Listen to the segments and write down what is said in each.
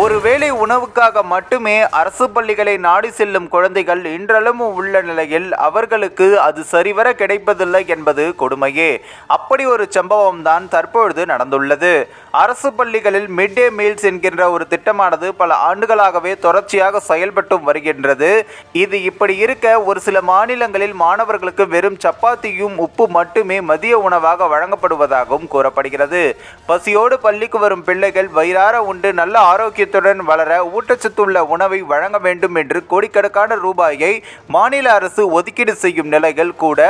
ஒருவேளை உணவுக்காக மட்டுமே அரசு பள்ளிகளை நாடி செல்லும் குழந்தைகள் இன்றளவும் உள்ள நிலையில் அவர்களுக்கு அது சரிவர கிடைப்பதில்லை என்பது கொடுமையே. அப்படி ஒரு சம்பவம் தான் தற்பொழுது நடந்துள்ளது. அரசு பள்ளிகளில் மிட் டே மீல்ஸ் என்கின்ற ஒரு திட்டமானது பல ஆண்டுகளாகவே தொடர்ச்சியாக செயல்பட்டும் வருகின்றது. இது இப்படி இருக்க ஒரு சில மாநிலங்களில் மாணவர்களுக்கு வெறும் சப்பாத்தியும் உப்பு மட்டுமே மதிய உணவாக வழங்கப்படுவதாகவும் கூறப்படுகிறது. பசியோடு பள்ளிக்கு வரும் பிள்ளைகள் வயிறார உண்டு நல்ல ஆரோக்கியத்துடன் வளர ஊட்டச்சத்துள்ள உணவை வழங்க வேண்டும் என்று கோடிக்கணக்கான ரூபாயை மாநில அரசு ஒதுக்கீடு செய்யும் நிலைகள் கூட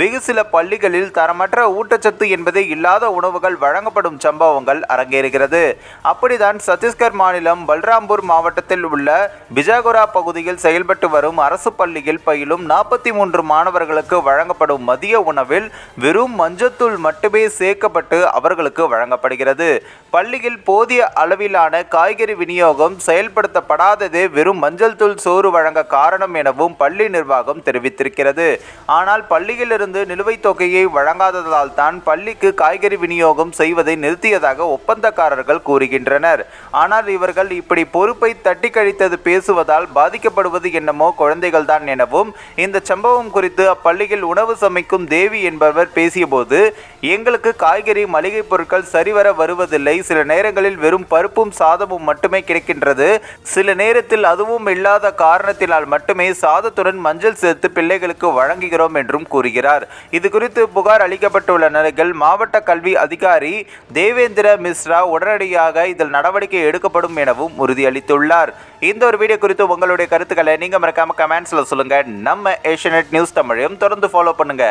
வெகு சில பள்ளிகளில் தரமற்ற ஊட்டச்சத்து என்பதே இல்லாத உணவுகள் வழங்கப்படும் சம்பவங்கள் அரங்கேறுகிறது. அப்படிதான் சத்தீஸ்கர் மாநிலம் பல்ராம்பூர் மாவட்டத்தில் உள்ள பிஜாகுரா பகுதியில் செயல்பட்டு வரும் அரசு பள்ளியில் பயிலும் நாற்பத்தி மூன்று மாணவர்களுக்கு வழங்கப்படும் மதிய உணவில் வெறும் மஞ்சத்தூள் மட்டுமே சேர்க்கப்பட்டு அவர்களுக்கு வழங்கப்படுகிறது. பள்ளியில் போதிய அளவிலான காய்கறி விநியோகம் செயல்படுத்தப்படாததே வெறும் மஞ்சள் தூள் சோறு வழங்க காரணம் எனவும் பள்ளி நிர்வாகம் தெரிவித்திருக்கிறது. ஆனால் பள்ளியிலிருந்து நிலுவைத் தொகையை வழங்காததால் தான் பள்ளிக்கு காய்கறி விநியோகம் செய்வதை நிறுத்தியதாக ஒப்பந்தக்காரர்கள் கூறுகின்றனர். ஆனால் இவர்கள் இப்படி பொறுப்பை தட்டி கழித்தது பேசுவதால் பாதிக்கப்படுவது என்னமோ குழந்தைகள் தான் எனவும் இந்த சம்பவம் குறித்து அப்பள்ளியில் உணவு சமைக்கும் தேவி என்பவர் பேசியபோது எங்களுக்கு காய்கறி மளிகை பொருட்கள் சரிவர வருவதில்லை. சில நேரங்களில் வெறும் பருப்பும் சாதமும் மட்டும் கிடைக்கின்றது. சில நேரத்தில் அதுவும் இல்லாத காரணத்தினால் மட்டுமே சாதத்துடன் மஞ்சள் சேர்த்து பிள்ளைகளுக்கு வழங்குகிறோம் என்றும் கூறுகிறார். இது குறித்து புகார் அளிக்கப்பட்டுள்ள நிலையில் மாவட்ட கல்வி அதிகாரி தேவேந்திர மிஸ்ரா உடனடியாக இதில் நடவடிக்கை எடுக்கப்படும் எனவும் உறுதியளித்துள்ளார். இந்த ஒரு வீடியோ குறித்து உங்களுடைய கருத்துக்களை நீங்க மறக்காம கமெண்ட்ஸில் சொல்லுங்க. நம்ம ஏஷியநெட் நியூஸ் தமிழையும் தொடர்ந்து ஃபாலோ பண்ணுங்க.